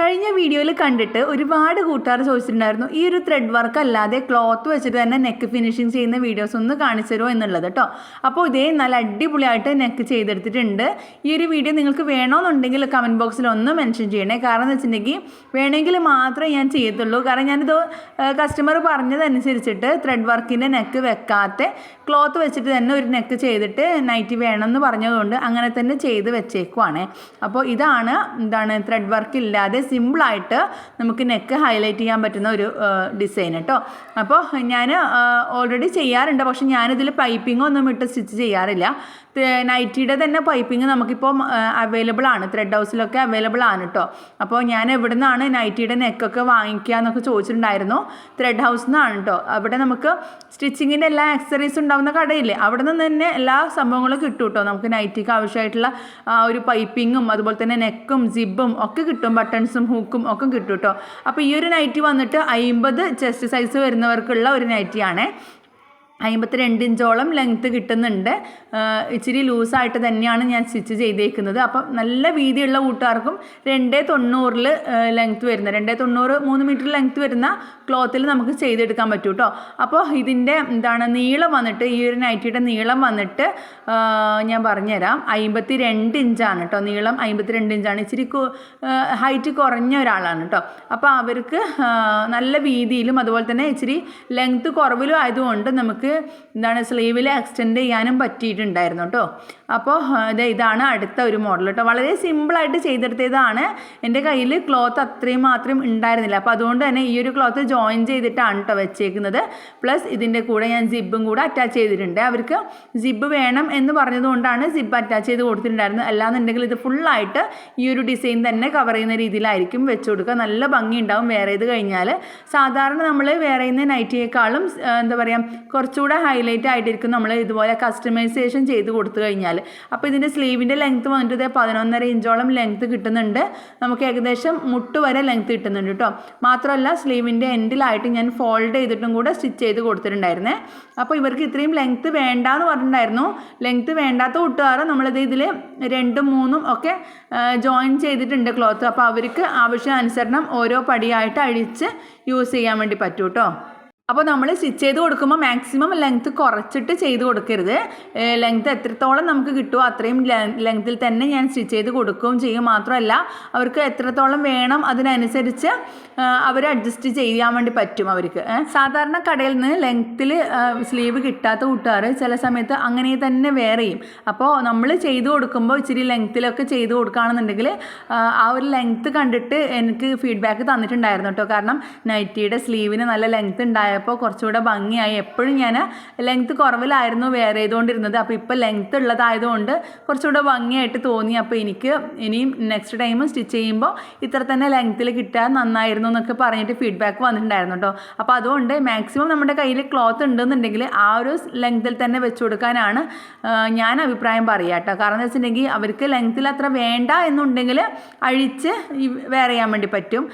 കഴിഞ്ഞ വീഡിയോയിൽ കണ്ടിട്ട് ഒരുപാട് കൂട്ടുകാർ ചോദിച്ചിട്ടുണ്ടായിരുന്നു ഈ ഒരു ത്രെഡ് വർക്ക് അല്ലാതെ ക്ലോത്ത് വെച്ചിട്ട് തന്നെ നെക്ക് ഫിനിഷിങ് ചെയ്യുന്ന വീഡിയോസ് ഒന്ന് കാണിച്ചു തരുമോ? എന്നുള്ളത് കേട്ടോ അപ്പോൾ ഇതേ നല്ല അടിപൊളിയായിട്ട് നെക്ക് ചെയ്തെടുത്തിട്ടുണ്ട്. ഈ ഒരു വീഡിയോ നിങ്ങൾക്ക് വേണമെന്നുണ്ടെങ്കിൽ കമന്റ് ബോക്സിൽ ഒന്ന് മെൻഷൻ ചെയ്യണേ. കാരണം എന്ന് വെച്ചിട്ടുണ്ടെങ്കിൽ വേണമെങ്കിൽ മാത്രമേ ഞാൻ ചെയ്യത്തുള്ളൂ. കാരണം ഞാനിത് കസ്റ്റമർ പറഞ്ഞതനുസരിച്ചിട്ട് ത്രെഡ് വർക്കിന്റെ നെക്ക് വെക്കാത്ത ക്ലോത്ത് വെച്ചിട്ട് തന്നെ ഒരു നെക്ക് ചെയ്തിട്ട് നൈറ്റി വേണമെന്ന് പറഞ്ഞതുകൊണ്ട് അങ്ങനെ തന്നെ ചെയ്ത് വെച്ചേക്കുവാണ്. അപ്പോൾ ഇതാണ് എന്താണ് ത്രെഡ് വർക്ക് ഇല്ലാതെ സിമ്പിളായിട്ട് നമുക്ക് നെക്ക് ഹൈലൈറ്റ് ചെയ്യാൻ പറ്റുന്ന ഒരു ഡിസൈൻ കേട്ടോ അപ്പോൾ ഞാൻ ഓൾറെഡി ചെയ്യാറുണ്ട്. പക്ഷേ ഞാനിതിൽ പൈപ്പിംഗ് ഒന്നും ഇട്ട് സ്റ്റിച്ച് ചെയ്യാറില്ല. നൈറ്റിയുടെ തന്നെ പൈപ്പിംഗ് നമുക്കിപ്പോൾ അവൈലബിൾ ആണ്. ത്രെഡ് ഹൗസിലൊക്കെ അവൈലബിൾ ആണ് കേട്ടോ അപ്പോൾ ഞാൻ എവിടെ നിന്നാണ് നൈറ്റിയുടെ നെക്കൊക്കെ വാങ്ങിക്കുക എന്നൊക്കെ ചോദിച്ചിട്ടുണ്ടായിരുന്നു. ത്രെഡ് ഹൗസിൽ നിന്നാണ് കേട്ടോ അവിടെ നമുക്ക് സ്റ്റിച്ചിങ്ങിന്റെ എല്ലാ ആക്സറീസ് ഉണ്ടാകുന്ന കടയില്ലേ? അവിടെ നിന്ന് തന്നെ എല്ലാ സംഭവങ്ങളും കിട്ടും കേട്ടോ നമുക്ക് നൈറ്റിക്ക് ആവശ്യമായിട്ടുള്ള ഒരു പൈപ്പിങ്ങും അതുപോലെ തന്നെ നെക്കും സിബും ഒക്കെ കിട്ടും. ബട്ടൺസും ഹൂക്കും ഒക്കെ കിട്ടും കേട്ടോ അപ്പോൾ ഈ ഒരു നൈറ്റി വന്നിട്ട് അമ്പത് ചെസ്റ്റ് സൈസ് വരുന്നവർക്കുള്ള ഒരു നൈറ്റിയാണേ. അമ്പത്തി രണ്ട് ഇഞ്ചോളം ലെങ്ത്ത് കിട്ടുന്നുണ്ട് ഇച്ചിരി ലൂസായിട്ട് തന്നെയാണ് ഞാൻ സ്റ്റിച്ച് ചെയ്തേക്കുന്നത്. അപ്പം നല്ല വീതിയുള്ള കൂട്ടുകാർക്കും രണ്ടേ തൊണ്ണൂറിൽ ലെങ്ത്ത് വരുന്ന രണ്ടേ തൊണ്ണൂറ് മൂന്ന് മീറ്റർ ലെങ്ത്ത് വരുന്ന ക്ലോത്തിൽ നമുക്ക് ചെയ്തെടുക്കാൻ പറ്റും കേട്ടോ അപ്പോൾ ഇതിന്റെ എന്താണ് നീളം വന്നിട്ട് ഈ ഒരു നൈറ്റിയുടെ നീളം വന്നിട്ട് ഞാൻ പറഞ്ഞുതരാം. അമ്പത്തി രണ്ട് ഇഞ്ചാണ് കേട്ടോ നീളം അമ്പത്തി രണ്ട് ഇഞ്ചാണ് ഇച്ചിരി ഹൈറ്റ് കുറഞ്ഞ ഒരാളാണ് കേട്ടോ അപ്പോൾ അവർക്ക് നല്ല വീതിയിലും അതുപോലെ തന്നെ ഇച്ചിരി ലെങ്ത്ത് കുറവിലും ആയതുകൊണ്ട് നമുക്ക് എന്താണ് സ്ലീവിൽ എക്സ്റ്റെൻഡ് ചെയ്യാനും പറ്റിയിട്ടുണ്ടായിരുന്നു കേട്ടോ അപ്പോൾ ഇത് ഇതാണ് അടുത്ത ഒരു മോഡൽ കേട്ടോ വളരെ സിമ്പിളായിട്ട് ചെയ്തെടുത്തതാണ്. എന്റെ കയ്യിൽ ക്ലോത്ത് അത്രയും മാത്രം ഉണ്ടായിരുന്നില്ല. അപ്പോൾ അതുകൊണ്ട് തന്നെ ഈ ഒരു ക്ലോത്ത് ജോയിൻ ചെയ്തിട്ടാണ് കേട്ടോ വെച്ചേക്കുന്നത്. പ്ലസ് ഇതിന്റെ കൂടെ ഞാൻ സിബും കൂടെ അറ്റാച്ച് ചെയ്തിട്ടുണ്ട്. അവർക്ക് സിബ് വേണം എന്ന് പറഞ്ഞതുകൊണ്ടാണ് സിബ് അറ്റാച്ച് ചെയ്ത് കൊടുത്തിട്ടുണ്ടായിരുന്നത്. അല്ലാന്നുണ്ടെങ്കിൽ ഇത് ഫുള്ളായിട്ട് ഈ ഒരു ഡിസൈൻ തന്നെ കവർ ചെയ്യുന്ന രീതിയിലായിരിക്കും വെച്ച് കൊടുക്കുക. നല്ല ഭംഗി ഉണ്ടാവും വേറെ ഇത് കഴിഞ്ഞാൽ സാധാരണ നമ്മൾ വേറെ നൈറ്റിയേക്കാളും എന്താ പറയുക കുറച്ചുകൂടെ ഹൈലൈറ്റ് ആയിട്ടിരിക്കും നമ്മൾ ഇതുപോലെ കസ്റ്റമൈസേഷൻ ചെയ്ത് കൊടുത്തു കഴിഞ്ഞാൽ അപ്പോൾ ഇതിന്റെ സ്ലീവിന്റെ ലെങ്ത്ത് വന്നിട്ട് ഇതേ പതിനൊന്നര ഇഞ്ചോളം ലെങ്ത്ത് കിട്ടുന്നുണ്ട്. നമുക്ക് ഏകദേശം മുട്ട് വരെ ലെങ്ത്ത് കിട്ടുന്നുണ്ട് കേട്ടോ മാത്രമല്ല സ്ലീവിന്റെ എൻഡിലായിട്ട് ഞാൻ ഫോൾഡ് ചെയ്തിട്ടും കൂടെ സ്റ്റിച്ച് ചെയ്ത് കൊടുത്തിട്ടുണ്ടായിരുന്നേ. അപ്പോൾ ഇവർക്ക് ഇത്രയും ലെങ്ത്ത് വേണ്ട എന്ന് പറഞ്ഞിട്ടുണ്ടായിരുന്നു. ലെങ്ത്ത് വേണ്ടാത്ത കൂട്ടുകാർ നമ്മളിത് ഇതിൽ രണ്ടും മൂന്നും ഒക്കെ ജോയിൻ ചെയ്തിട്ടുണ്ട് ക്ലോത്ത് അപ്പോൾ അവർക്ക് ആവശ്യം അനുസരണം ഓരോ പടിയായിട്ട് അഴിച്ച് യൂസ് ചെയ്യാൻ വേണ്ടി പറ്റൂ കേട്ടോ അപ്പോൾ നമ്മൾ സ്റ്റിച്ച് ചെയ്ത് കൊടുക്കുമ്പോൾ മാക്സിമം ലെങ്ത്ത് കുറച്ചിട്ട് ചെയ്ത് കൊടുക്കരുത്. ലെങ്ത്ത് എത്രത്തോളം നമുക്ക് കിട്ടുമോ അത്രയും ലെങ്ത്തിൽ തന്നെ ഞാൻ സ്റ്റിച്ച് ചെയ്ത് കൊടുക്കുകയും ചെയ്യും. മാത്രമല്ല അവർക്ക് എത്രത്തോളം വേണം അതിനനുസരിച്ച് അവർ അഡ്ജസ്റ്റ് ചെയ്യാൻ വേണ്ടി പറ്റും അവർക്ക്. സാധാരണ കടയിൽ നിന്ന് ലെങ്ത്തിൽ സ്ലീവ് കിട്ടാത്ത കൂട്ടുകാർ ചില സമയത്ത് അങ്ങനെ തന്നെ വേറെയും അപ്പോൾ നമ്മൾ ചെയ്ത് കൊടുക്കുമ്പോൾ ഇച്ചിരി ലെങ്ത്തിലൊക്കെ ചെയ്ത് കൊടുക്കുകയാണെന്നുണ്ടെങ്കിൽ ആ ഒരു ലെങ്ത്ത് കണ്ടിട്ട് എനിക്ക് ഫീഡ്ബാക്ക് തന്നിട്ടുണ്ടായിരുന്നു കേട്ടോ. കാരണം നൈറ്റിയുടെ സ്ലീവിന് നല്ല ലെങ്ത്ത് ഉണ്ടായപ്പോൾ കുറച്ചുകൂടെ ഭംഗിയായി. എപ്പോഴും ഞാൻ ലെങ്ത് കുറവിലായിരുന്നു വെയർ ചെയ്തുകൊണ്ടിരുന്നത് അപ്പോൾ ഇപ്പോൾ ലെങ്ത് ഉള്ളതായതുകൊണ്ട് കുറച്ചുകൂടെ ഭംഗിയായിട്ട് തോന്നി. അപ്പോൾ എനിക്ക് ഇനിയും നെക്സ്റ്റ് ടൈം സ്റ്റിച്ച് ചെയ്യുമ്പോൾ ഇത്ര തന്നെ ലെങ്ത്തിൽ കിട്ടാൻ നന്നായിരുന്നു എന്നൊക്കെ പറഞ്ഞിട്ട് ഫീഡ്ബാക്ക് വന്നിട്ടുണ്ടായിരുന്നു കേട്ടോ അപ്പോൾ അതുകൊണ്ട് മാക്സിമം നമ്മുടെ കയ്യിൽ ക്ലോത്ത് ഉണ്ടെന്നുണ്ടെങ്കിൽ ആ ഒരു ലെങ്ത്തിൽ തന്നെ വെച്ച് കൊടുക്കാനാണ് ഞാൻ അഭിപ്രായം പറയുക കേട്ടോ കാരണം എന്ന് അവർക്ക് ലെങ്ത്തിൽ അത്ര വേണ്ട എന്നുണ്ടെങ്കിൽ അഴിച്ച് വേറെ ചെയ്യാൻ വേണ്ടി പറ്റും.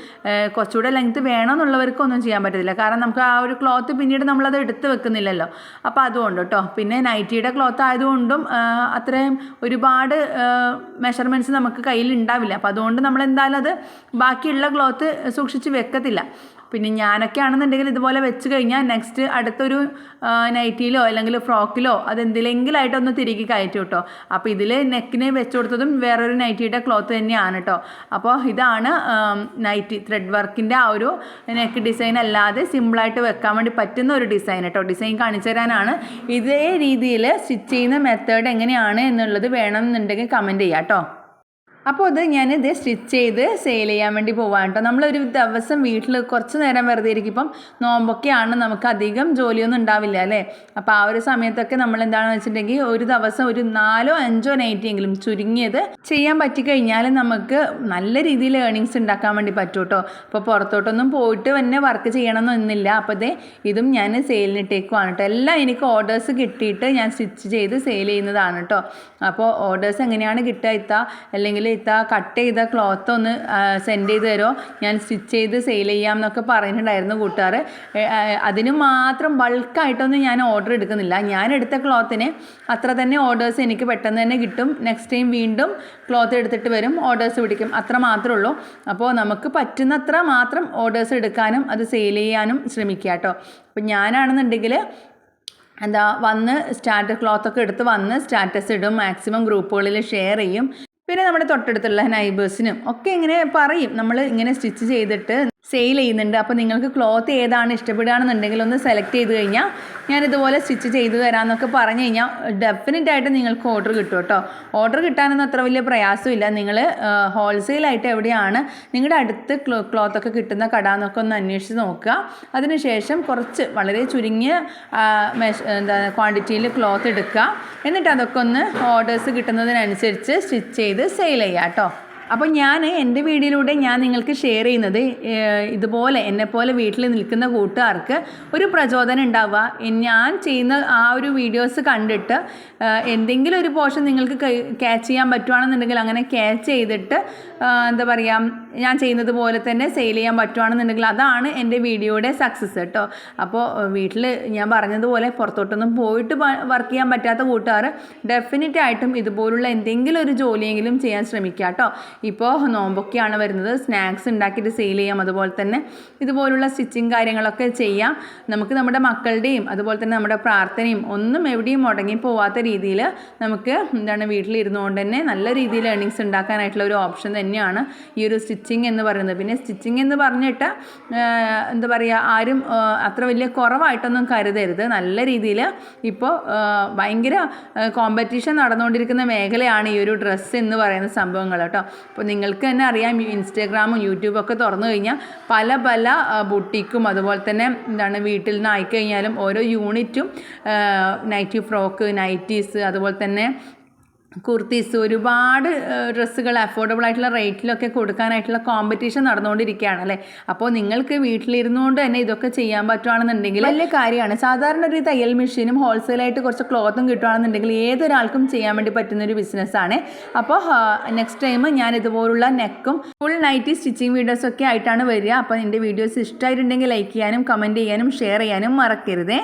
കുറച്ചുകൂടെ ലെങ്ത്ത് വേണമെന്നുള്ളവർക്കൊന്നും ചെയ്യാൻ പറ്റത്തില്ല. കാരണം നമുക്ക് ആ ഒരു ക്ലോത്ത് പിന്നീട് നമ്മളത് എടുത്ത് വെക്കുന്നില്ലല്ലോ. അപ്പോൾ അതുകൊണ്ട് കേട്ടോ പിന്നെ നൈറ്റിയുടെ ക്ലോത്ത് ആയതുകൊണ്ടും അത്രയും ഒരുപാട് മെഷർമെന്റ്സ് നമുക്ക് കയ്യിൽ ഉണ്ടാവില്ല അപ്പോൾ അതുകൊണ്ട് നമ്മൾ എന്തായാലും അത് ബാക്കിയുള്ള ക്ലോത്ത് സൂക്ഷിച്ച് വെക്കത്തില്ല. പിന്നെ ഞാനൊക്കെ ആണെന്നുണ്ടെങ്കിൽ ഇതുപോലെ വെച്ച് കഴിഞ്ഞാൽ നെക്സ്റ്റ് അടുത്തൊരു നൈറ്റിയിലോ അല്ലെങ്കിൽ ഫ്രോക്കിലോ അതെന്തിലെങ്കിലായിട്ടൊന്ന് തിരികെ കയറ്റും കേട്ടോ അപ്പോൾ ഇതിൽ നെക്കിന് വെച്ച് കൊടുത്തതും വേറൊരു നൈറ്റിയുടെ ക്ലോത്ത് തന്നെയാണ് കേട്ടോ അപ്പോൾ ഇതാണ് നൈറ്റി ത്രെഡ് വർക്കിന്റെ ആ ഒരു നെക്ക് ഡിസൈൻ അല്ലാതെ സിമ്പിളായിട്ട് വെക്കാൻ വേണ്ടി പറ്റുന്ന ഒരു ഡിസൈൻ കേട്ടോ ഡിസൈൻ കാണിച്ചു തരാനാണ്. ഇതേ രീതിയിൽ സ്റ്റിച്ച് ചെയ്യുന്ന മെത്തേഡ് എങ്ങനെയാണ് എന്നുള്ളത് വേണമെന്നുണ്ടെങ്കിൽ കമന്റ് ചെയ്യാം കേട്ടോ അപ്പോൾ അത് ഞാനിത് സ്റ്റിച്ച് ചെയ്ത് സെയിൽ ചെയ്യാൻ വേണ്ടി പോവാൻ കേട്ടോ നമ്മളൊരു ദിവസം വീട്ടിൽ കുറച്ച് നേരം വെറുതെ ഇരിക്കുമ്പം നോമ്പൊക്കെയാണ് നമുക്ക് അധികം ജോലിയൊന്നും ഉണ്ടാവില്ല അല്ലേ? അപ്പോൾ ആ ഒരു സമയത്തൊക്കെ നമ്മൾ എന്താണെന്ന് വെച്ചിട്ടുണ്ടെങ്കിൽ ഒരു ദിവസം ഒരു നാലോ അഞ്ചോ നൈറ്റിയെങ്കിലും ചുരുങ്ങിയത് ചെയ്യാൻ പറ്റിക്കഴിഞ്ഞാൽ നമുക്ക് നല്ല രീതിയിൽ ഏണിങ്സ് ഉണ്ടാക്കാൻ വേണ്ടി പറ്റും കേട്ടോ അപ്പോൾ പുറത്തോട്ടൊന്നും പോയിട്ട് തന്നെ വർക്ക് ചെയ്യണമെന്നൊന്നുമില്ല അപ്പോൾ ഇതേ ഇതും ഞാൻ സെയിലിനിട്ടേക്കുവാണ് കേട്ടോ എല്ലാം എനിക്ക് ഓർഡേഴ്സ് കിട്ടിയിട്ട് ഞാൻ സ്റ്റിച്ച് ചെയ്ത് സെയിൽ ചെയ്യുന്നതാണ് കേട്ടോ അപ്പോൾ ഓർഡേഴ്സ് എങ്ങനെയാണ് കിട്ടുക എത്താ അല്ലെങ്കിൽ ഇത്ത കട്ട് ചെയ്ത ക്ലോത്ത് ഒന്ന് സെൻഡ് ചെയ്ത് തരുമോ ഞാൻ സ്റ്റിച്ച് ചെയ്ത് സെയിൽ ചെയ്യാം എന്നൊക്കെ പറഞ്ഞിട്ടുണ്ടായിരുന്നു കൂട്ടുകാർ അതിന് മാത്രം ബൾക്കായിട്ടൊന്നും ഞാൻ ഓർഡർ എടുക്കുന്നില്ല. ഞാൻ എടുത്ത ക്ലോത്തിന് അത്ര തന്നെ ഓർഡേഴ്സ് എനിക്ക് പെട്ടെന്ന് തന്നെ കിട്ടും. നെക്സ്റ്റ് ടൈം വീണ്ടും ക്ലോത്ത് എടുത്തിട്ട് വരും ഓർഡേഴ്സ് പിടിക്കും. അത്ര മാത്രമേ ഉള്ളൂ. അപ്പോൾ നമുക്ക് പറ്റുന്നത്ര മാത്രം ഓർഡേഴ്സ് എടുക്കാനും അത് സെയിൽ ചെയ്യാനും ശ്രമിക്കുക കേട്ടോ. അപ്പം ഞാനാണെന്നുണ്ടെങ്കിൽ എന്താ വന്ന് സ്റ്റാറ്റസ് ക്ലോത്തൊക്കെ എടുത്ത് വന്ന് സ്റ്റാറ്റസ് ഇടും മാക്സിമം ഗ്രൂപ്പുകളിൽ ഷെയർ ചെയ്യും. പിന്നെ നമ്മുടെ തൊട്ടടുത്തുള്ള നൈബേഴ്സിനും ഒക്കെ ഇങ്ങനെ പറയും. നമ്മൾ ഇങ്ങനെ സ്റ്റിച്ച് ചെയ്തിട്ട് സെയിൽ ചെയ്യുന്നുണ്ട്. അപ്പോൾ നിങ്ങൾക്ക് ക്ലോത്ത് ഏതാണ് ഇഷ്ടപ്പെടുകയാണെന്നുണ്ടെങ്കിൽ ഒന്ന് സെലക്ട് ചെയ്ത് കഴിഞ്ഞാൽ ഞാൻ ഇതുപോലെ സ്റ്റിച്ച് ചെയ്ത് തരാമെന്നൊക്കെ പറഞ്ഞു കഴിഞ്ഞാൽ ഡെഫിനറ്റ് ആയിട്ട് നിങ്ങൾക്ക് ഓർഡർ കിട്ടും കേട്ടോ. ഓർഡർ കിട്ടാനൊന്നും അത്ര വലിയ പ്രയാസമില്ല നിങ്ങൾ ഹോൾസെയിലായിട്ട് എവിടെയാണ് നിങ്ങളുടെ അടുത്ത് ക്ലോ ക്ലോത്തൊക്കെ കിട്ടുന്ന കട എന്നൊക്കെ ഒന്ന് അന്വേഷിച്ച് നോക്കുക. അതിനുശേഷം കുറച്ച് വളരെ ചുരുങ്ങിയ മെഷ എന്താ ക്വാണ്ടിറ്റിയിൽ ക്ലോത്ത് എടുക്കുക. എന്നിട്ട് അതൊക്കെ ഒന്ന് ഓർഡേഴ്സ് കിട്ടുന്നതിനനുസരിച്ച് സ്റ്റിച്ച് ചെയ്ത് സെയിൽ ചെയ്യുക കേട്ടോ. അപ്പോൾ ഞാൻ എന്റെ വീഡിയോയിലൂടെ ഞാൻ നിങ്ങൾക്ക് ഷെയർ ചെയ്യുന്നത് ഇതുപോലെ എന്നെപ്പോലെ വീട്ടിൽ നിൽക്കുന്ന കൂട്ടുകാർക്ക് ഒരു പ്രചോദനം ഉണ്ടാവുക. ഞാൻ ചെയ്യുന്ന ആ ഒരു വീഡിയോസ് കണ്ടിട്ട് എന്തെങ്കിലും ഒരു പോർഷൻ നിങ്ങൾക്ക് ക്യാച്ച് ചെയ്യാൻ പറ്റുവാണെന്നുണ്ടെങ്കിൽ അങ്ങനെ ക്യാച്ച് ചെയ്തിട്ട് എന്താ പറയുക ഞാൻ ചെയ്യുന്നത് പോലെ തന്നെ സെയിൽ ചെയ്യാൻ പറ്റുവാണെന്നുണ്ടെങ്കിൽ അതാണ് എന്റെ വീഡിയോയുടെ സക്സസ് കേട്ടോ അപ്പോൾ വീട്ടിൽ ഞാൻ പറഞ്ഞതുപോലെ പുറത്തോട്ടൊന്നും പോയിട്ട് വർക്ക് ചെയ്യാൻ പറ്റാത്ത കൂട്ടുകാർ ഡെഫിനറ്റ് ആയിട്ടും ഇതുപോലുള്ള എന്തെങ്കിലും ഒരു ജോലിയെങ്കിലും ചെയ്യാൻ ശ്രമിക്കുക കേട്ടോ ഇപ്പോൾ നോമ്പൊക്കെയാണ് വരുന്നത്. സ്നാക്സ് ഉണ്ടാക്കിയിട്ട് സെയിൽ ചെയ്യാം. അതുപോലെ തന്നെ ഇതുപോലുള്ള സ്റ്റിച്ചിങ് കാര്യങ്ങളൊക്കെ ചെയ്യാം. നമുക്ക് നമ്മുടെ മക്കളുടെയും അതുപോലെ തന്നെ നമ്മുടെ പ്രാർത്ഥനയും ഒന്നും എവിടെയും മുടങ്ങി പോവാത്ത രീതിയിൽ നമുക്ക് എന്താണ് വീട്ടിലിരുന്നുകൊണ്ട് തന്നെ നല്ല രീതിയിൽ ഏണിങ്സ് ഉണ്ടാക്കാനായിട്ടുള്ള ഒരു ഓപ്ഷൻ തന്നെയാണ് ഈ ഒരു സ്റ്റിച്ചിങ് എന്ന് പറയുന്നത്. പിന്നെ സ്റ്റിച്ചിങ് എന്ന് പറഞ്ഞിട്ട് എന്താ പറയുക ആരും അത്ര വലിയ കുറവായിട്ടൊന്നും കരുതരുത്. നല്ല രീതിയിൽ ഇപ്പോൾ ഭയങ്കര കോമ്പറ്റീഷൻ നടന്നുകൊണ്ടിരിക്കുന്ന മേഖലയാണ് ഈ ഒരു ഡ്രസ്സ് എന്ന് പറയുന്ന സംഭവങ്ങൾ കേട്ടോ. അപ്പോൾ നിങ്ങൾക്ക് തന്നെ അറിയാം ഇൻസ്റ്റാഗ്രാമും യൂട്യൂബും ഒക്കെ തുറന്നു കഴിഞ്ഞാൽ പല പല ബുട്ടിക്കും അതുപോലെ തന്നെ എന്താണ് വീട്ടിൽ നിന്ന് ആയിക്കഴിഞ്ഞാലും ഓരോ യൂണിറ്റും നൈറ്റി ഫ്രോക്ക് നൈറ്റീസ് അതുപോലെ തന്നെ കുർത്തീസ് ഒരുപാട് ഡ്രസ്സുകൾ അഫോർഡബിൾ ആയിട്ടുള്ള റേറ്റിലൊക്കെ കൊടുക്കാനായിട്ടുള്ള കോമ്പറ്റീഷൻ നടന്നുകൊണ്ടിരിക്കുകയാണ് അല്ലേ? അപ്പോൾ നിങ്ങൾക്ക് വീട്ടിലിരുന്നുകൊണ്ട് തന്നെ ഇതൊക്കെ ചെയ്യാൻ പറ്റുവാണെന്നുണ്ടെങ്കിൽ വലിയ കാര്യമാണ്. സാധാരണ ഒരു തയ്യൽ മെഷീനും ഹോൾസെയിലായിട്ട് കുറച്ച് ക്ലോത്തും കിട്ടുകയാണെന്നുണ്ടെങ്കിൽ ഏതൊരാൾക്കും ചെയ്യാൻ വേണ്ടി പറ്റുന്ന ഒരു ബിസിനസ്സാണ് അപ്പോൾ നെക്സ്റ്റ് ടൈം ഞാൻ ഇതുപോലുള്ള നെക്കും ഫുൾ നൈറ്റി സ്റ്റിച്ചിങ് വീഡിയോസ് ഒക്കെ ആയിട്ടാണ് വരിക. അപ്പോൾ എന്റെ വീഡിയോസ് ഇഷ്ടമായിട്ടുണ്ടെങ്കിൽ ലൈക്ക് ചെയ്യാനും കമന്റ് ചെയ്യാനും ഷെയർ ചെയ്യാനും മറക്കരുതേ.